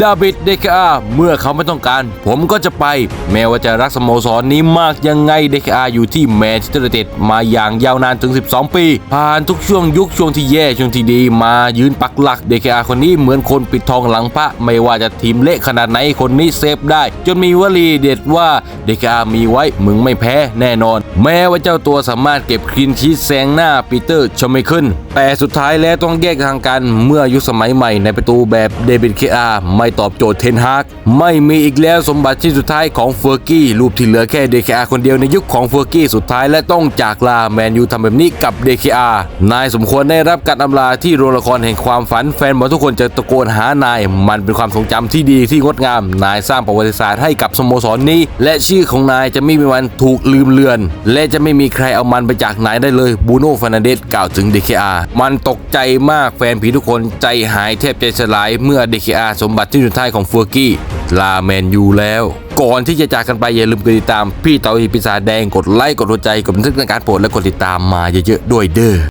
ดาบิดเดคอาเมื่อเขาไม่ต้องการ ผมก็จะไป แม้ว่าจะรักสโมสรนี้มากยังไงเดคอาอยู่ที่แมนเชสเตอร์เต็ดมาอย่างยาวนานถึง 12 ปี ผ่านทุกช่วงยุคช่วงที่แย่ช่วงที่ดี มายืนปักหลักเดคอาคนนี้เหมือนคนปิดทองหลังพระ ไม่ว่าจะทีมเละขนาดไหนคนนี้เซฟได้ จนมีวลีเด็ดว่าเดคอามีไว้มึงไม่แพ้แน่นอน แม้ว่าเจ้าตัวสามารถเก็บคลีนชีสแซงหน้าปีเตอร์ชมไม่ขึ้น แต่สุดท้ายแล้วต้องแยกทางกันเมื่อยุคสมัยใหม่ในประตูแบบเดวิดเคอาไม่ตอบโจทย์เทนฮากไม่มีอีกแล้วสมบัติชิ้นสุดท้ายของเฟอร์กี้รูปที่เหลือแค่เดคอาคนเดียวในยุคของเฟอร์กี้สุดท้ายและต้องจากลาแมนยูทำแบบนี้กับเดคอานายสมควรได้รับการอำลาที่โรงละครแห่งความฝันแฟนบอลทุกคนจะตะโกนหานาย มันเป็นความทรงจำที่ดีที่งดงาม นายสร้างประวัติศาสตร์ให้กับสโมสรนี้ และชื่อของนายจะไม่มีวันถูกลืมเลือน และจะไม่มีใครเอามันไปจากนายได้เลยบูโน่ฟานาเดสกล่าวถึงเดคอามันตกใจมากแฟนผีทุกคนใจหายแทบใจสลายเมื่อเดคอาสมบัติที่สุดท้ายของเฟอร์กี้ลาแมนยูแล้ว ก่อนที่จะจากกันไปอย่าลืมกดติดตาม พี่เต๋าอีปิศาจแดงกดไลค์กดหัวใจกดบันทึกในการโปรดและกดติดตามมาเยอะๆด้วยเด้อ